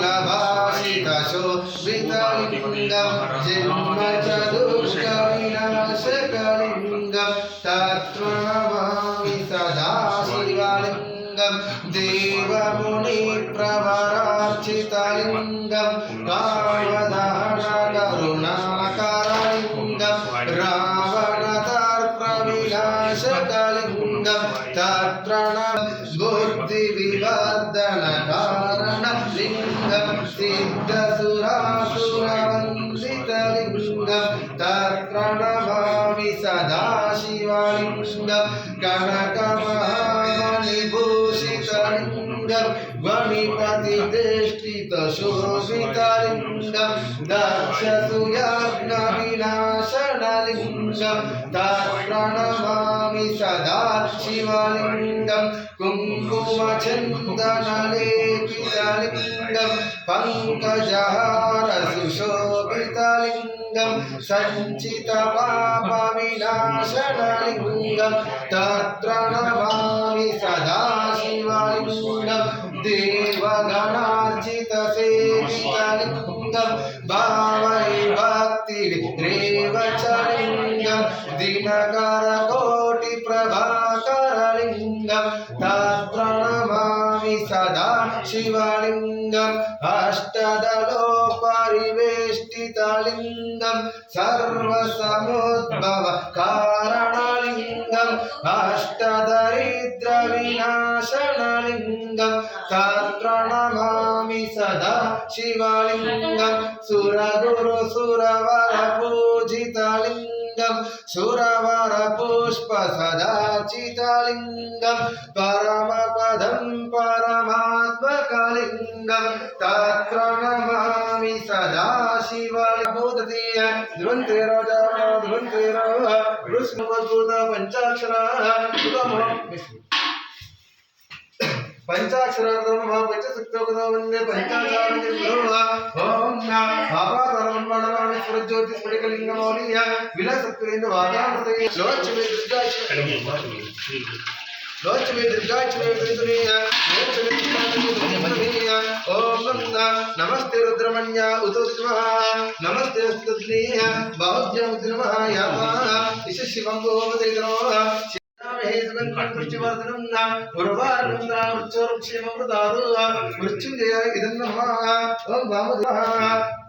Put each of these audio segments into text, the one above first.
లాభాషితాశో వితలింగం జన్మ చదుష్ట వినాశకలింగం తత్ప్రణమామి సదా శివలింగం దేవముని ప్రవరార్చితలింగం కామదహన సిద్ధసురాసురవందితలింగం తత్ప్రణమామి సదా శివలింగం కనకమహానిభూషితలింగం లింగం దేష్టిత శోభితలింగం దక్షసుయాజ్ఞ సదా శివలింగం. కుంకుమచందనలేపితలింగం పంకజహార సుశోభితలింగం సంచిత పాప వినాశనలింగం తత్ర నమామి సదా శివలింగం. దేవగణార్జిత லிங்கம் பாவை பக்தி ரேவ சலிங்கம் தினகர கோட்டி பிரபாகர லிங்கம் தரணமாமி சதா शिवलिङ्गम् अष्टदलोपरिवेष्टितलिङ्गम् सर्वसमुद्भव कारणलिङ्गम् अष्टदरिद्रविनाशनलिङ्गम् तत्प्रणमा नमामि सदा शिवलिङ्गं सुरगुरुसुरवरपूजितलिङ्गं सुरवरपुष्पसदाचितलिङ्गं परमपदं परमात्मकलिङ्गं तत्र नमामि सदा शिवलिङ्गोदतीय ध्रुवन्तिरजो ध्रुवन्तिरो विष्णुवद्भुतपञ्चाक्षराः పంచాక్షరార్థం పంచశక్తోగతో వందే ఓం ఆపాతరమణమామి స్వరజ్యోతి స్ఫటికలింగమౌలియ విలసత్తులేందు వాదామృతయ లోచమే దుర్గాచమే లోచమే లోచమే ఓం నమస్తే రుద్రమణ్య నమస్తే స్తుత్నీయ బహుజ్యం ఇష శివం പുഷ്ടിവർദ്ധനം മൃത്യുഞ്ജയ ഇതം നമ ഓം വാമ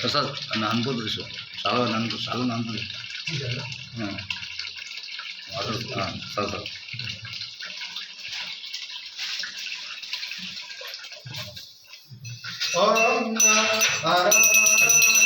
ತಸಾಸ್ ಅನ್ಬೋದು ರೀ ಸರ್ ಸಾಲ ನಂದು ಸಾಲ ನಂದು ರೀ ಹಾಂ ಹಾಂ sir sir Oh, my God.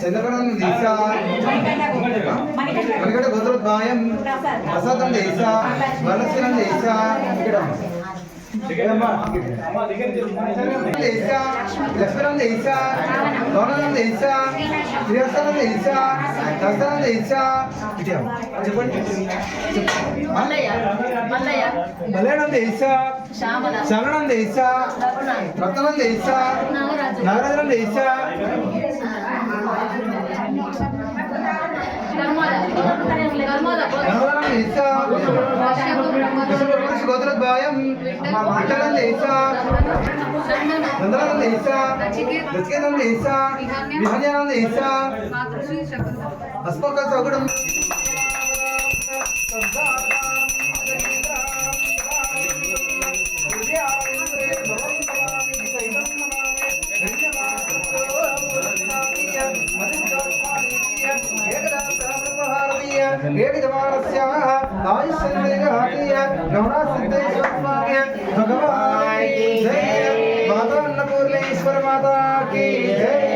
చంద్రకరణం తీసా. మనకంటే గోత్రద్వాయం ప్రసాదం దేశా వరలక్షణం దేశా దేశా లక్ష్మణం దేశా గౌరవం దేశా శ్రీవత్సనం దేశా దర్శనం దేశా చెప్పండి. మలయాళం దేశా శరణం దేశా రత్నం దేశా నాగరాజు. నగరాజనం దేశా గర్మాల గర్మాల గణవరం దేశా విశ్వపురుష గోత్రద్వాయం आय संदेह हाथी है गौरा सिद्धेश्वर मांगे भगवान की जय। माता अन्नपूर्णे, ईश्वर माता की जय।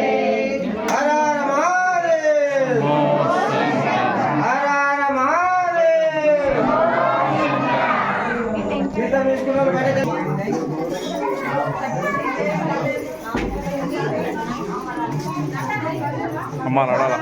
அம்மா நடாலா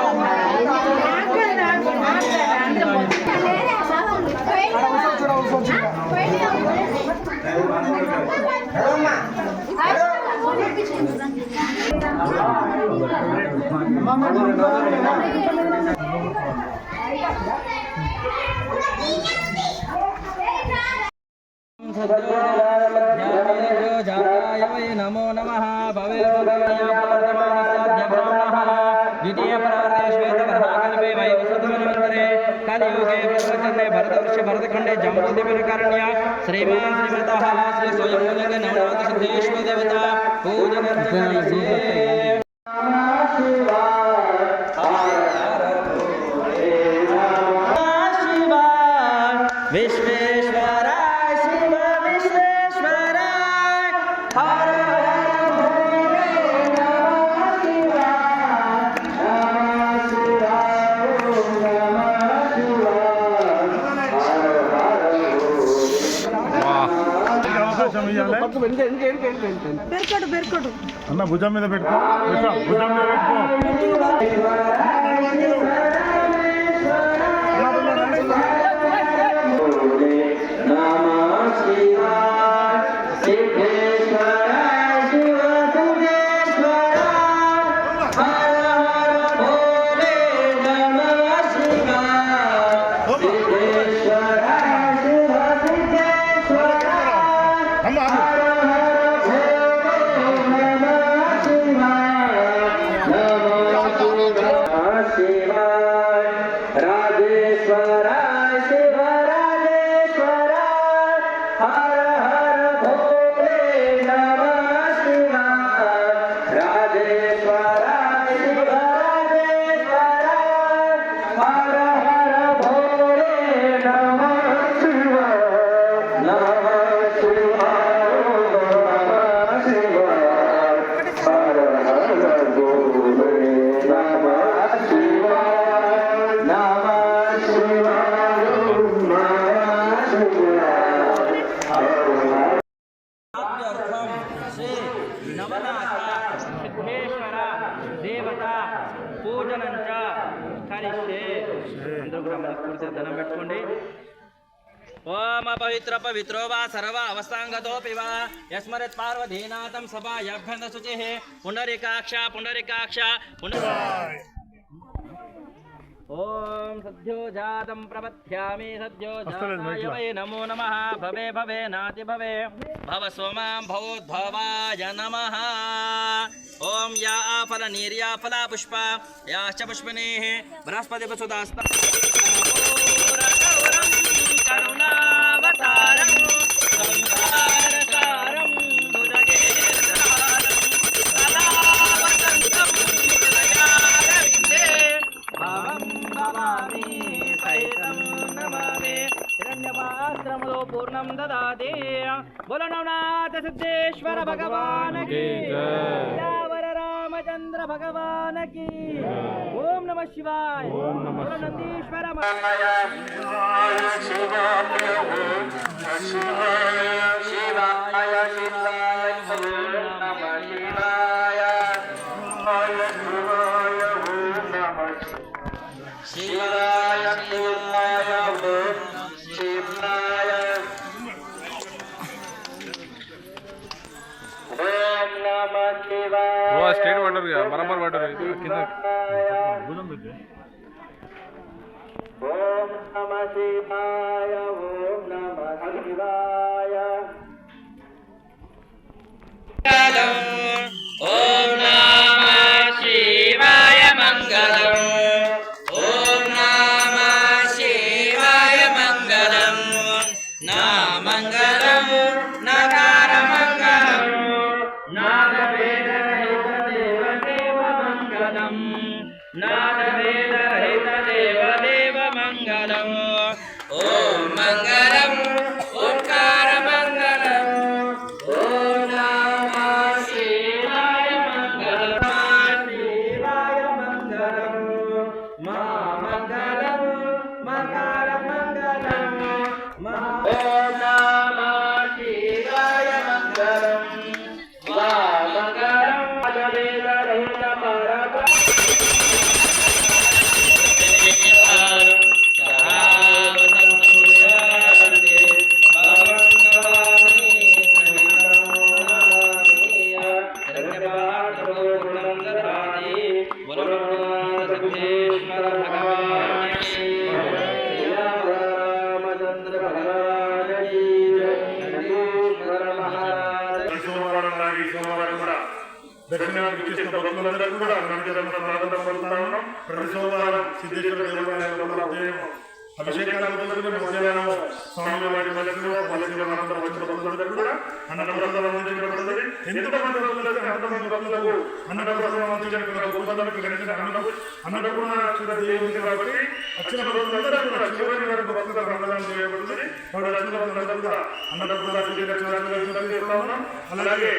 నమో నమ భవే ద్వితీయ పరావర్తే శ్వేతవర్ణాకల్పే వైవసతుమన్వంతరే కలియుగే ప్రవచనే భరతవర్ష गुरुदेवरकरण्या श्रीमता श्रीमतः पूजन అవకాశం ఇవ్వాలి అన్న భుజం మీద పెట్టుకో. భుజం మీద పెట్టుకో. అర్థం శ్రీ నవనాథ సిద్ధేశ్వర దేవత పూజనంచ కరిస్తే అందరూ కూడా మనస్ఫూర్తిగా ధనం పెట్టుకోండి. ఓం పవిత్ర పవిత్రో వా సర్వ అవస్థాంగతోపి వా. యస్మరత్ పార్వధీనాథం సభా యభ్యంత శుచి పుండరీకాక్ష పుండరీకాక్ష పుండరీ ओम सद्यो जातं प्रपथ्यामि सद्यो जाताय वै नमो नमः। भवे भवे नाति भवे। भव सोमां भवोद्भवाय नमः। या आफलनीर्या फला पुष्पा याश्च पुष्पनेः శ్రమలో పూర్ణం దదాదే బులనవనాథ సిద్ధేశ్వర భగవానకి యావర రామచంద్ర భగవానకి ఓం నమ శివాయ. నందీశ్వర శివాయ శివాయ శివాయ. స్టేట్ పడ్డారు కదా బరాబర్ పడ్డారు కింద భుజం పెట్టి ఓం నమ శివాయ ఓం నమ శివాయ ఓం అభిషేకాలు మొదలుకొని స్వామి వారి మధ్యలో పరిశీలనంతా వచ్చిన భక్తులందరూ కూడా అన్నప్రసాదం అందించబడుతుంది. ఎంతమంది భక్తులకు అంతమంది భక్తులకు అన్నప్రసాదం అందించిన గోపాలకు వెంటనే అన్న అన్నపూర్ణ అక్షర కాబట్టి వచ్చిన భక్తులందరూ కూడా చివరి వరకు భక్తులకు అన్నదానం చేయబడుతుంది. కూడా అలాగే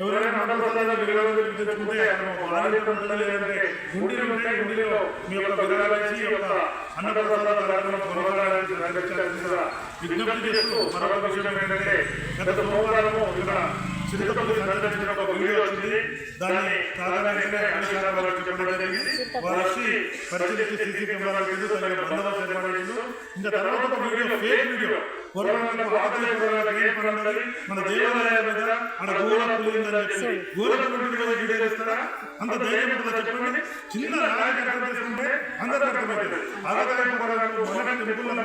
ఎవరైనా అన్నప్రసాదాలు విలువలు తెచ్చుకుంటే లేదంటే గుండీలు ఉంటే గుండీలో. మీ యొక్క విరాళాలు ఇచ్చి యొక్క అన్నప్రసాదాల కార్యక్రమం కొనసాగాలని నెరవేర్చాల్సిందిగా విజ్ఞప్తి చేస్తూ మరొక విషయం ఏంటంటే గత సోమవారము ఇక్కడ చిరుతపల్లి సందర్శించిన ఒక వీడియో వచ్చింది. దాన్ని సాధారణంగా చెప్పడం జరిగింది. వారు వచ్చి పరిశీలించి సీసీ కెమెరాలు బందోబస్తు ఏర్పాటు ఇంకా తర్వాత ఒక వీడియో ఫేక్ వీడియో. పూర్వంలో ఆదాయ ఏం పని మన దేవాలయాల మీద అక్కడ గోడ పులిందని చెప్పి గోడ పులింది మీద అంత ధైర్యం ఉంటుందా చెప్పండి. చిన్న నాయకు అర్థం చేసుకుంటే మన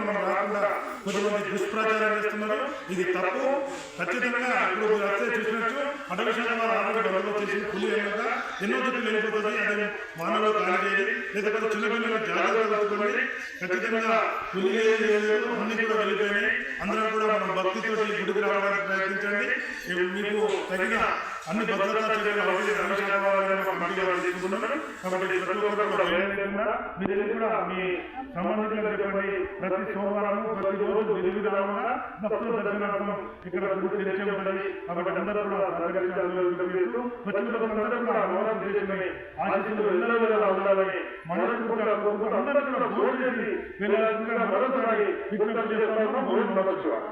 మనం రాకుండా కొంతమంది దుష్ప్రచారం చేస్తున్నారు. ఇది తప్పు. ఖచ్చితంగా ఇప్పుడు మీరు చూసినట్టు అటవీ శాఖ వారు ఆరోగ్య బందోబస్తు చేసి పులి ఏమన్నా ఎన్నో దిక్కులు వెళ్ళిపోతుంది. అది మానవులు కాని చేయాలి లేకపోతే చిన్నపిల్లలు జాగ్రత్తగా పట్టుకోండి ఖచ్చితంగా పులి అన్ని కూడా వెళ్ళిపోయినాయి. అందరూ కూడా మనం భక్తితో గుడికి రావడానికి ప్రయత్నించండి. మీకు తగిన అన్ని భద్రతా చర్యలు కాబట్టి ప్రతి ఒక్కరు కూడా మీరు కూడా మీ సంబంధికులు చెప్పండి. ప్రతి సోమవారం ప్రతి రోజు విధి విధానంగా భక్తుల దర్శనార్థం ఇక్కడ తెరిచే ఉంటుంది. కాబట్టి అందరూ కూడా సహకరించాలని కూడా ఎల్లవేళలా ఉండాలని మనస్ఫూర్తిగా కోరుకుంటూ అందరూ కూడా భోజనం చేసి వెళ్ళాల్సిందిగా మరొకసారి విజ్ఞప్తి చేస్తున్నాము భోజనం నమస్కారం